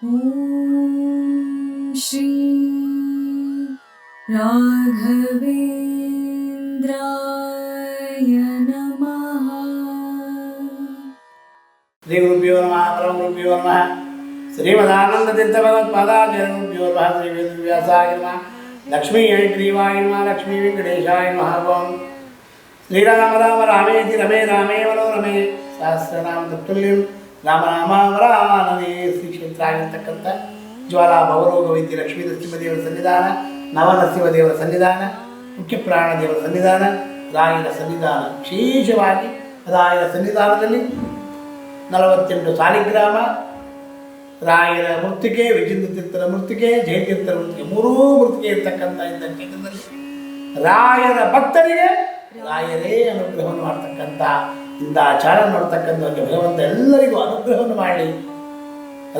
श्री राघवेन्द्राय नमः श्रीगुरुभ्यो नमः परमगुरुभ्यो नमः श्रीमदानन्दतीर्थभगवत्पादाचरणगुरुभ्यो नमः श्रीवेदव्यासाय नमः लक्ष्मी ऐग्रीवाय नमः लक्ष्मी वेङ्कटेशाय नमः ओम् श्रीराम राम रामेति रमे रामे वनो रमे सहस्रनाम तत्तुल्यम् ರಮೇ ರಾಮ ರಾಮ ನದೇ ಶ್ರೀ ಕ್ಷೇತ್ರ ಆಗಿರ್ತಕ್ಕಂಥ ಜ್ವಾಲಾ ಭವರೋಗ ವೈದ್ಯ ಲಕ್ಷ್ಮೀ ನರಸಿಂಹದೇವರ ಸನ್ನಿಧಾನ ನವನರಸಿಂಹದೇವರ ಸನ್ನಿಧಾನ, ಮುಖ್ಯ ಪ್ರಾಣ ದೇವರ ಸನ್ನಿಧಾನ, ರಾಯರ ಸನ್ನಿಧಾನ ವಿಶೇಷವಾಗಿ ರಾಯರ ಸನ್ನಿಧಾನದಲ್ಲಿ ನಲವತ್ತೆಂಟು ಸಾಲಿಗ್ರಾಮ, ರಾಯರ ಮೃತ್ತಿಕೆ ವಿಜೇಂದ್ರ ತೀರ್ಥರ ಮೃತ್ತಿಗೆ ಜಯತೀರ್ಥರ ಮೃತ್ತಿಕೆ ಮೂರೂ ಮೃತ್ತಿಕೆ ಇರ್ತಕ್ಕಂಥ ಇಂಥ ಕ್ಷೇತ್ರದಲ್ಲಿ ರಾಯರ ಭಕ್ತರಿಗೆ ರಾಯರೇ ಅನುಗ್ರಹವನ್ನು ಮಾಡ್ತಕ್ಕಂಥ ಇಂಥ ಆಚಾರ ನೋಡ್ತಕ್ಕಂಥ ಭಗವಂತ ಎಲ್ಲರಿಗೂ ಅನುಗ್ರಹವನ್ನು ಮಾಡಲಿ.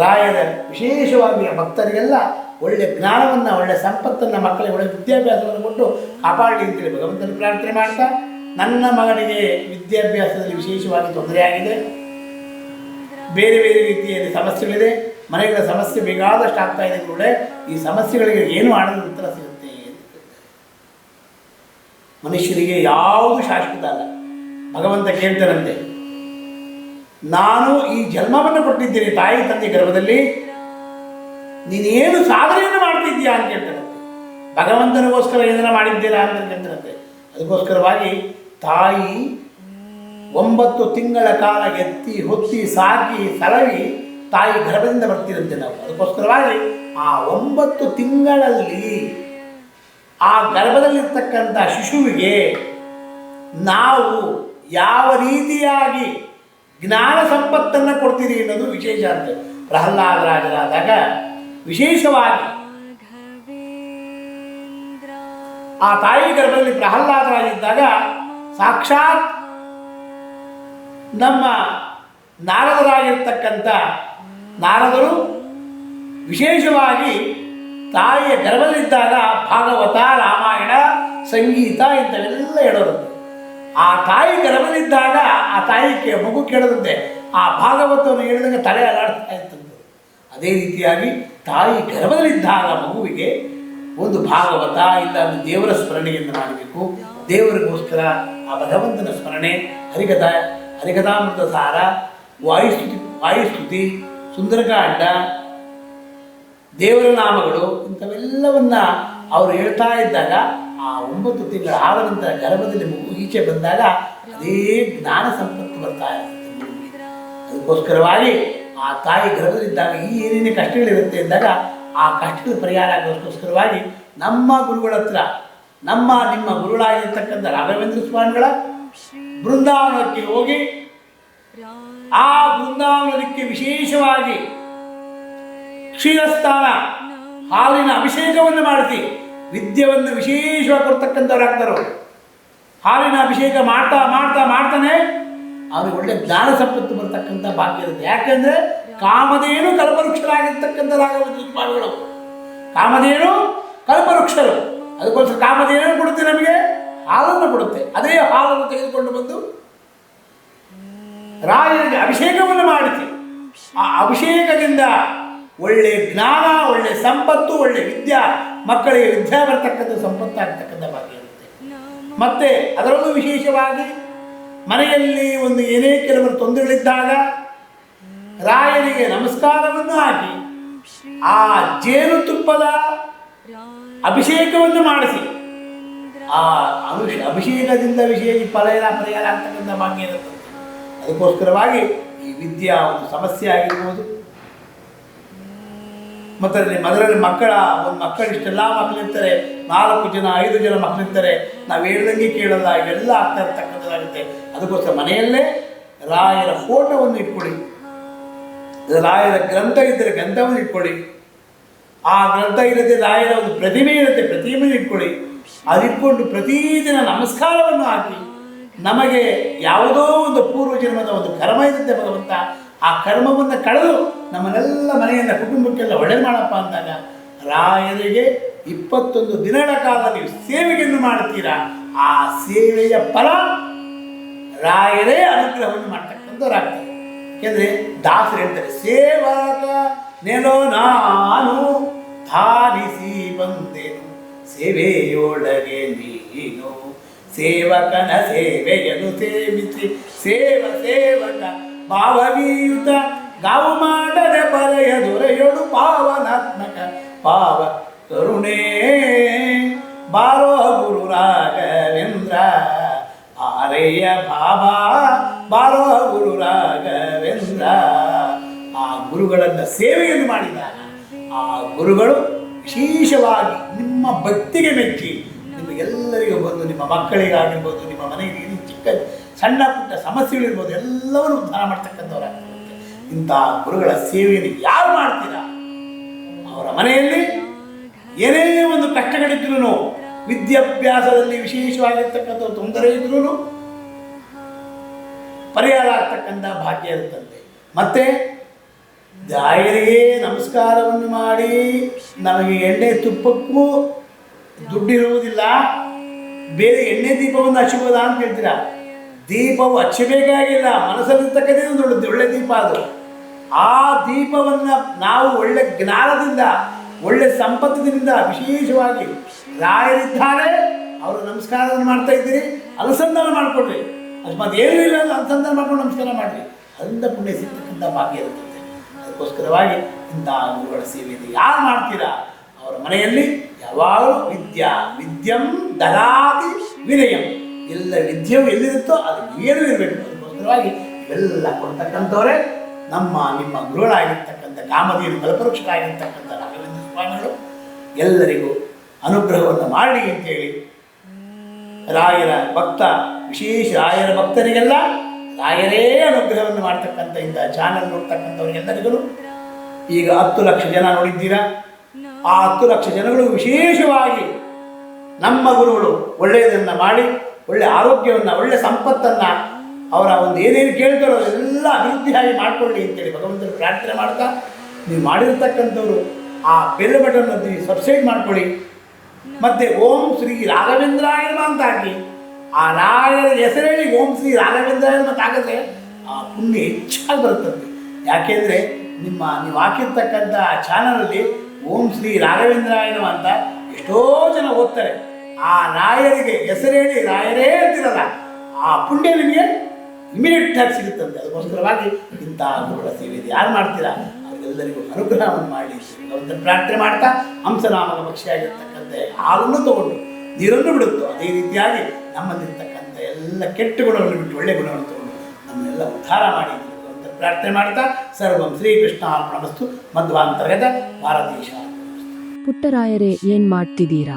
ರಾಯರ ವಿಶೇಷವಾಗಿ ಭಕ್ತರಿಗೆಲ್ಲ ಒಳ್ಳೆ ಜ್ಞಾನವನ್ನು, ಒಳ್ಳೆ ಸಂಪತ್ತನ್ನು, ಮಕ್ಕಳಿಗೆ ಒಳ್ಳೆ ವಿದ್ಯಾಭ್ಯಾಸವನ್ನು ಕೊಟ್ಟು ಕಾಪಾಡಲಿ ಅಂತೇಳಿ ಭಗವಂತನ ಪ್ರಾರ್ಥನೆ ಮಾಡ್ತಾ, ನನ್ನ ಮಗನಿಗೆ ವಿದ್ಯಾಭ್ಯಾಸದಲ್ಲಿ ವಿಶೇಷವಾಗಿ ತೊಂದರೆಯಾಗಿದೆ ಬೇರೆ ಬೇರೆ ರೀತಿಯಲ್ಲಿ ಸಮಸ್ಯೆಗಳಿದೆ. ಮನೆಗಳ ಸಮಸ್ಯೆ ಬೇಕಾದಷ್ಟು ಆಗ್ತಾ ಇದೆ ಕೂಡ. ಈ ಸಮಸ್ಯೆಗಳಿಗೆ ಏನು ಮಾಡಲು ಉತ್ತರ ಸಿಗುತ್ತೆ? ಮನುಷ್ಯರಿಗೆ ಯಾವುದು ಶಾಶ್ವತ ಅಲ್ಲ. ಭಗವಂತ ಕೇಳ್ತಾರಂತೆ, ನಾನು ಈ ಜನ್ಮವನ್ನು ಕೊಟ್ಟಿದ್ದೇನೆ ತಾಯಿ ತಂದೆ ಗರ್ಭದಲ್ಲಿ. ನೀನೇನು ಸಾಧನೆಯನ್ನು ಮಾಡ್ತಿದ್ದೀಯಾ? ಅಂತ ಕೇಳ್ತಾರೆ ಭಗವಂತನಿಗೋಸ್ಕರ ಏನನ್ನ ಮಾಡಿದ್ದೀರಾ ಅಂತ ಕೇಳ್ತಾರಂತೆ. ಅದಕ್ಕೋಸ್ಕರವಾಗಿ ತಾಯಿ ಒಂಬತ್ತು ತಿಂಗಳ ಕಾಲ ಎತ್ತಿ, ಹೊತ್ತಿ, ಸಾಕಿ, ಸಲವಿ ತಾಯಿ ಗರ್ಭದಿಂದ ಬರ್ತೀರಂತೆ ನಾವು. ಅದಕ್ಕೋಸ್ಕರವಾಗಿ ಆ ಒಂಬತ್ತು ತಿಂಗಳಲ್ಲಿ ಆ ಗರ್ಭದಲ್ಲಿರ್ತಕ್ಕಂಥ ಶಿಶುವಿಗೆ ನಾವು ಯಾವ ರೀತಿಯಾಗಿ ಜ್ಞಾನ ಸಂಪತ್ತನ್ನು ಕೊಡ್ತೀರಿ ಅನ್ನೋದು ವಿಶೇಷ ಅಂತ. ಪ್ರಹ್ಲಾದರಾಜರಾದಾಗ ವಿಶೇಷವಾಗಿ ಆ ತಾಯಿ ಗರ್ಭದಲ್ಲಿ ಪ್ರಹ್ಲಾದರಾಗಿದ್ದಾಗ ಸಾಕ್ಷಾತ್ ನಮ್ಮ ನಾರದರಾಗಿರ್ತಕ್ಕಂಥ ನಾರದರು ವಿಶೇಷವಾಗಿ ತಾಯಿಯ ಗರ್ಭದಲ್ಲಿದ್ದಾಗ ಭಾಗವತ, ರಾಮಾಯಣ, ಸಂಗೀತ ಇಂಥವೆಲ್ಲ ಹೇಳೋರಂತೆ ಆ ತಾಯಿ ಗರ್ಭದಿದ್ದಾಗ ಆ ತಾಯಿಗೆ ಮಗು ಕೇಳದಂತೆ ಆ ಭಾಗವತವನ್ನು ಹೇಳಿದಂಗೆ ತಲೆ ಅಲಾಡ್ತಾ ಇತ್ತು ಅದೇ ರೀತಿಯಾಗಿ ತಾಯಿ ಗರ್ಭದಲ್ಲಿದ್ದಾಗ ಮಗುವಿಗೆ ಒಂದು ಭಾಗವತ ಇಲ್ಲ ಒಂದು ದೇವರ ಸ್ಮರಣೆಯನ್ನು ಮಾಡಬೇಕು ದೇವರಿಗೋಸ್ಕರ ಆ ಭಗವಂತನ ಸ್ಮರಣೆ ಹರಿಕಥ ಹರಿಕಥಾಮೃತ ಸಾರ, ವಾಯುಸ್ತುತಿ ವಾಯುಸ್ತುತಿ, ಸುಂದರಕಾಂಡ, ದೇವರ ನಾಮಗಳು ಇಂಥವೆಲ್ಲವನ್ನ ಅವರು ಹೇಳ್ತಾ ಇದ್ದಾಗ ಒಂಬತ್ತು ತಿಂಗಳ ಆದ ನಂತರ ಗರ್ಭದಲ್ಲಿ ಈಚೆ ಬಂದಾಗ ಅದೇ ಜ್ಞಾನ ಸಂಪತ್ತು ಬರ್ತಾ ಇರುತ್ತೆ. ಅದಕ್ಕೋಸ್ಕರವಾಗಿ ಆ ತಾಯಿ ಗರ್ಭದಲ್ಲಿದ್ದಾಗ ಈ ಏನೇನೇ ಕಷ್ಟಗಳಿರುತ್ತೆ ಅಂದಾಗ ಆ ಕಷ್ಟದ ಪರಿಹಾರ ಆಗೋದಕ್ಕೋಸ್ಕರವಾಗಿ ನಮ್ಮ ಗುರುಗಳ ಹತ್ರ, ನಮ್ಮ ನಿಮ್ಮ ಗುರುಗಳಾಗಿರ್ತಕ್ಕಂಥ ರಾಘವೇಂದ್ರ ಸ್ವಾಮಿಗಳ ಬೃಂದಾವನಕ್ಕೆ ಹೋಗಿ, ಆ ಬೃಂದಾವನಕ್ಕೆ ವಿಶೇಷವಾಗಿ ಕ್ಷೀರಸ್ಥಾನ ಹಾಲಿನ ಅಭಿಷೇಕವನ್ನು ಮಾಡಿಸಿ ವಿದ್ಯೆಯನ್ನು ವಿಶೇಷವಾಗಿ ಕೊಡ್ತಕ್ಕಂಥವ್ರು ಆಗ್ತಾರೆ ಹಾಲಿನ ಅಭಿಷೇಕ ಮಾಡ್ತಾ ಮಾಡ್ತಾ ಮಾಡ್ತಾನೆ, ಅವ್ರಿಗೆ ಒಳ್ಳೆ ಜ್ಞಾನ ಸಂಪತ್ತು ಬರ್ತಕ್ಕಂಥ ಭಾಗ್ಯ ಇರುತ್ತೆ. ಯಾಕೆಂದ್ರೆ ಕಾಮಧೇನು ಕಲ್ಪವೃಕ್ಷರಾಗಿರ್ತಕ್ಕಂಥ ರಾಘವೇಂದ್ರ ಸ್ವಾಮಿಗಳು ಕಾಮಧೇನು ಕಲ್ಪವೃಕ್ಷರು. ಅದಕ್ಕೋಸ್ಕರ ಕಾಮಧೇನು ಕೊಡುತ್ತೆ ನಮಗೆ? ಹಾಲನ್ನು ಕೊಡುತ್ತೆ. ಅದೇ ಹಾಲನ್ನು ತೆಗೆದುಕೊಂಡು ಬಂದು ರಾಯರಿಗೆ ಅಭಿಷೇಕವನ್ನು ಮಾಡಿಸಿ. ಆ ಅಭಿಷೇಕದಿಂದ ಒಳ್ಳೆ ಜ್ಞಾನ, ಒಳ್ಳೆ ಸಂಪತ್ತು, ಒಳ್ಳೆ ವಿದ್ಯಾ ಮಕ್ಕಳಿಗೆ ವಿದ್ಯಾ ಬರ್ತಕ್ಕಂಥ ಸಂಪತ್ತು ಆಗ್ತಕ್ಕಂಥ ಭಾಗ್ಯ ಇರುತ್ತೆ. ಮತ್ತೆ ಅದರಲ್ಲೂ ವಿಶೇಷವಾಗಿ ಮನೆಯಲ್ಲಿ ಒಂದು ಏನೇ ಕೆಲವರು ತೊಂದರೆಗಳಿದ್ದಾಗ ರಾಯರಿಗೆ ನಮಸ್ಕಾರವನ್ನು ಹಾಕಿ ಆ ಜೇನುತುಪ್ಪದ ಅಭಿಷೇಕವನ್ನು ಮಾಡಿಸಿ. ಆ ಅಭಿಷೇ ಅಭಿಷೇಕದಿಂದ ವಿಶೇಷ ಪರಿಹಾರ ಪರಿಹಾರ ಆಗ್ತಕ್ಕಂಥ ಭಾಗ್ಯ ಅದಕ್ಕೋಸ್ಕರವಾಗಿ ಈ ವಿದ್ಯಾ ಒಂದು ಸಮಸ್ಯೆ ಆಗಿರ್ಬೋದು. ಮತ್ತು ಅಲ್ಲಿ ಮದರಲ್ಲಿ ಮಕ್ಕಳ, ಒಂದು ಮಕ್ಕಳು ಇಷ್ಟೆಲ್ಲ ಮಕ್ಕಳಿರ್ತಾರೆ ನಾಲ್ಕು ಜನ, ಐದು ಜನ ಮಕ್ಕಳಿರ್ತಾರೆ ನಾವು ಹೇಳ್ದಂಗೆ ಕೇಳಲ್ಲ, ಇವೆಲ್ಲ ಆಗ್ತಾ ಇರ್ತಕ್ಕಂಥದ್ದಾಗುತ್ತೆ. ಅದಕ್ಕೋಸ್ಕರ ಮನೆಯಲ್ಲೇ ರಾಯರ ಫೋಟೋವನ್ನು ಇಟ್ಕೊಳ್ಳಿ ರಾಯರ ಗ್ರಂಥ ಇದ್ದರೆ ಗ್ರಂಥವನ್ನು ಇಟ್ಕೊಳ್ಳಿ ಆ ಗ್ರಂಥ ಇರುತ್ತೆ ರಾಯರ ಒಂದು ಪ್ರತಿಮೆ ಇರುತ್ತೆ ಪ್ರತಿಮೆ ಇಟ್ಕೊಳ್ಳಿ ಅದಿಟ್ಕೊಂಡು ಪ್ರತಿದಿನ ನಮಸ್ಕಾರವನ್ನು ಹಾಕಿ. ನಮಗೆ ಯಾವುದೋ ಒಂದು ಪೂರ್ವ ಜನ್ಮದ ಒಂದು ಕರ್ಮ ಇರುತ್ತೆ ಭಗವಂತ ಆ ಕರ್ಮವನ್ನು ಕಳೆದು ನಮ್ಮನ್ನೆಲ್ಲ ಮನೆಯಿಂದ ಕುಟುಂಬಕ್ಕೆಲ್ಲ ಒಳ್ಳೆ ಮಾಡಪ್ಪ ಅಂದಾಗ, ರಾಯರಿಗೆ ಇಪ್ಪತ್ತೊಂದು ದಿನಗಳ ಕಾಲ ನೀವು ಸೇವೆಯನ್ನು ಮಾಡ್ತೀರಾ ಆ ಸೇವೆಯ ಫಲ ರಾಯರೇ ಅನುಗ್ರಹವನ್ನು ಮಾಡ್ತಕ್ಕಂಥವ್ರಾಗ್ತಾರೆ. ಏಕೆಂದರೆ ದಾಸರು ಹೇಳ್ತಾರೆ, ಸೇವಕ ನೆಲೋ ನಾನು ಧಾರಿಸಿ ಬಂದೆನು, ಸೇವೆಯೊಳಗೆ ನೀನು, ಸೇವಕನ ಸೇವೆಯನ್ನು ಸೇವಿಸಿ, ಸೇವ ಸೇವಕ ಭಾವವೀಯುತ ಗಾವು ಮಾಡದೆ ಪರೆಯ ದೊರೆಯೊಳು ಪಾವನಾತ್ಮಕ ಪಾವ ಕರುಣೇ. ಬಾರೋ ಗುರು ರಾಘವೇಂದ್ರ ಆರೆಯ ಬಾಬಾ, ಬಾರೋ ಗುರು ರಾಘವೇಂದ್ರ ಆ ಗುರುಗಳನ್ನ ಸೇವೆಯನ್ನು ಮಾಡಿದಾಗ ಆ ಗುರುಗಳು ವಿಶೇಷವಾಗಿ ನಿಮ್ಮ ಭಕ್ತಿಗೆ ಮೆಚ್ಚಿ ನಿಮಗೆಲ್ಲರಿಗೂ ಬಂದು ನಿಮ್ಮ ಮಕ್ಕಳಿಗಾಗಿರ್ಬೋದು, ನಿಮ್ಮ ಏನು ಚಿಕ್ಕ ಸಣ್ಣ ಪುಟ್ಟ ಸಮಸ್ಯೆಗಳಿರ್ಬೋದು, ಎಲ್ಲವನ್ನು ಉದ್ಧಾರ ಮಾಡ್ತಕ್ಕಂಥವ್ರ. ಇಂಥ ಗುರುಗಳ ಸೇವೆಯನ್ನು ಯಾರು ಮಾಡ್ತೀರಾ? ಅವರ ಮನೆಯಲ್ಲಿ ಏನೇ ಒಂದು ಕಷ್ಟಗಳಿದ್ರೂ ವಿದ್ಯಾಭ್ಯಾಸದಲ್ಲಿ ವಿಶೇಷವಾಗಿರ್ತಕ್ಕಂಥ ತೊಂದರೆ ಇದ್ರೂ ಪರಿಹಾರ ಆಗ್ತಕ್ಕಂಥ ಭಾಗ್ಯ ಇರುತ್ತಂತೆ. ಮತ್ತೆ ದಾಯರಿಗೆ ನಮಸ್ಕಾರವನ್ನು ಮಾಡಿ, ನಮಗೆ ಎಣ್ಣೆ ತುಪ್ಪಕ್ಕೂ ದುಡ್ಡಿರುವುದಿಲ್ಲ, ಬೇರೆ ಎಣ್ಣೆ ದೀಪವನ್ನು ಹಚ್ಚಬಹುದಾ ಅಂತ ಹೇಳ್ತೀರಾ? ದೀಪವು ಹಚ್ಚಬೇಕಾಗಿಲ್ಲ ಮನಸ್ಸಲ್ಲಿರ್ತಕ್ಕಂಥದ್ದು ಒಂದು ಒಳ್ಳೆ- ಒಳ್ಳೆ ದೀಪ ಅದು. ಆ ದೀಪವನ್ನು ನಾವು ಒಳ್ಳೆ ಜ್ಞಾನದಿಂದ, ಒಳ್ಳೆ ಸಂಪತ್ತಿನಿಂದ ವಿಶೇಷವಾಗಿ ರಾಯರಿದ್ದಾರೆ. ಅವರು ನಮಸ್ಕಾರವನ್ನು ಮಾಡ್ತಾ ಇದ್ದೀರಿ. ಅನುಸಂಧಾನ ಮಾಡಿಕೊಡ್ರಿ ಅದು ಏನೂ ಇಲ್ಲ ಅನುಸಂಧಾನ ಮಾಡ್ಕೊಂಡು ನಮಸ್ಕಾರ ಮಾಡಿರಿ. ಅದರಿಂದ ಪುಣ್ಯ ಸಿಗ್ತಕ್ಕಂಥ ಭಾಗ್ಯ ಇರುತ್ತದೆ. ಅದಕ್ಕೋಸ್ಕರವಾಗಿ ಇಂಥ ಗುರುಗಳ ಸೇವೆಯನ್ನು ಯಾರು ಮಾಡ್ತೀರಾ? ಅವರ ಮನೆಯಲ್ಲಿ ಯಾವಾಗಲೂ ವಿದ್ಯಾ ವಿದ್ಯಂ ದದಾತಿ ವಿನಯಂ. ಎಲ್ಲ ವಿದ್ಯೆಯು ಎಲ್ಲಿರುತ್ತೋ ಅದು ಏನು ಇರಬೇಕು. ಅದಕ್ಕೋಸ್ಕರವಾಗಿ ಎಲ್ಲ ಕೊಡ್ತಕ್ಕಂಥವರೇ ನಮ್ಮ, ನಿಮ್ಮ ಗುರುಗಳಾಗಿರ್ತಕ್ಕಂಥ ಕಾಮಧೇನು ಕಲ್ಪವೃಕ್ಷರಾಗಿರ್ತಕ್ಕಂಥ ರಾಘವೇಂದ್ರ ಸ್ವಾಮಿಗಳು ಎಲ್ಲರಿಗೂ ಅನುಗ್ರಹವನ್ನು ಮಾಡಿ ಅಂತೇಳಿ. ರಾಯರ ಭಕ್ತ, ವಿಶೇಷ ರಾಯರ ಭಕ್ತರಿಗೆಲ್ಲ ರಾಯರೇ ಅನುಗ್ರಹವನ್ನು ಮಾಡ್ತಕ್ಕಂಥ ಇಂಥ ಚಾನಲ್ ನೋಡ್ತಕ್ಕಂಥವ್ರಿಗೆಲ್ಲರಿಗೂ. ಈಗ ಹತ್ತು ಲಕ್ಷ ಜನ ನೋಡಿದ್ದೀರಾ? ಆ ಹತ್ತು ಲಕ್ಷ ಜನಗಳು ವಿಶೇಷವಾಗಿ ನಮ್ಮ ಗುರುಗಳು ಒಳ್ಳೆಯದನ್ನು ಮಾಡಿ ಒಳ್ಳೆ ಆರೋಗ್ಯವನ್ನು, ಒಳ್ಳೆ ಸಂಪತ್ತನ್ನು ಅವರ ಒಂದು ಏನೇನು ಕೇಳ್ತಾರೋ ಅದೆಲ್ಲ ಅಭಿವೃದ್ಧಿಯಾಗಿ ಮಾಡಿಕೊಳ್ಳಿ ಅಂತೇಳಿ ಭಗವಂತನ ಪ್ರಾರ್ಥನೆ ಮಾಡ್ತಾ, ನೀವು ಮಾಡಿರ್ತಕ್ಕಂಥವ್ರು ಆ ಬೆಲ್ ಬಟನ್ ನೀವು ಸಬ್ಸ್ಕ್ರೈಬ್ ಮಾಡ್ಕೊಳ್ಳಿ. ಮತ್ತೆ ಓಂ ಶ್ರೀ ರಾಘವೇಂದ್ರಾಯ ಅಂತ ಹಾಕಿ ಆ ರಾಯರ ಹೆಸರೇಳಿ ಓಂ ಶ್ರೀ ರಾಘವೇಂದ್ರಾಯ ಅಂತ ಹಾಕಿದ್ರೆ ಆ ಪುಣ್ಯ ಹೆಚ್ಚಾಗಿ ಬರುತ್ತಂತೆ ಯಾಕೆಂದರೆ ನಿಮ್ಮ, ನೀವು ಹಾಕಿರ್ತಕ್ಕಂಥ ಆ ಚಾನಲಲ್ಲಿ ಓಂ ಶ್ರೀ ರಾಘವೇಂದ್ರಾಯಣ ಅಂತ ಎಷ್ಟೋ ಜನ ಓದ್ತಾರೆ. ಆ ರಾಯರಿಗೆ ಹೆಸರೇಳಿ ರಾಯರೇ ಅಂತಿರಲ್ಲ ಆ ಪುಣ್ಯ ನಿಮಗೆ ಇಮಿಡಿಯೇಟ್ ಆಗಿ ಸಿಗುತ್ತಂತೆ. ಅದಕ್ಕೋಸ್ಕರವಾಗಿ ಇಂಥ ಅನುಗ್ರಹ ಸೇವೆ ಯಾರು ಮಾಡ್ತೀರಾ? ಅವರಿಗೆಲ್ಲರಿಗೂ ಅನುಗ್ರಹವನ್ನು ಮಾಡಿ ಭಗವಂತನ ಪ್ರಾರ್ಥನೆ ಮಾಡ್ತಾ ಹಂಸನಾಮದ ಪಕ್ಷಿಯಾಗಿರ್ತಕ್ಕಂಥ ಹಾಲನ್ನು ತಗೊಂಡು ನೀರನ್ನು ಬಿಡುತ್ತೋ, ಅದೇ ರೀತಿಯಾಗಿ ನಮ್ಮಲ್ಲಿರ್ತಕ್ಕಂಥ ಎಲ್ಲ ಕೆಟ್ಟ ಗುಣಗಳನ್ನು ಬಿಟ್ಟು ಒಳ್ಳೆ ಗುಣಗಳನ್ನು ತಗೊಂಡು ನಮ್ಮನ್ನೆಲ್ಲ ಉದ್ಧಾರ ಮಾಡಿ ಅಂತ ಪ್ರಾರ್ಥನೆ ಮಾಡ್ತಾ ಸರ್ವಂ ಶ್ರೀಕೃಷ್ಣ ಅರ್ಪಣಮಸ್ತು ಮಧ್ವಾಂತರ್ಗತ ಭಾರತೀಶ ಪುಟ್ಟರಾಯರೇ, ಏನ್ ಮಾಡ್ತಿದ್ದೀರಾ?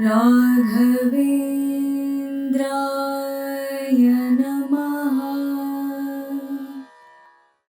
राघवेन्द्रा।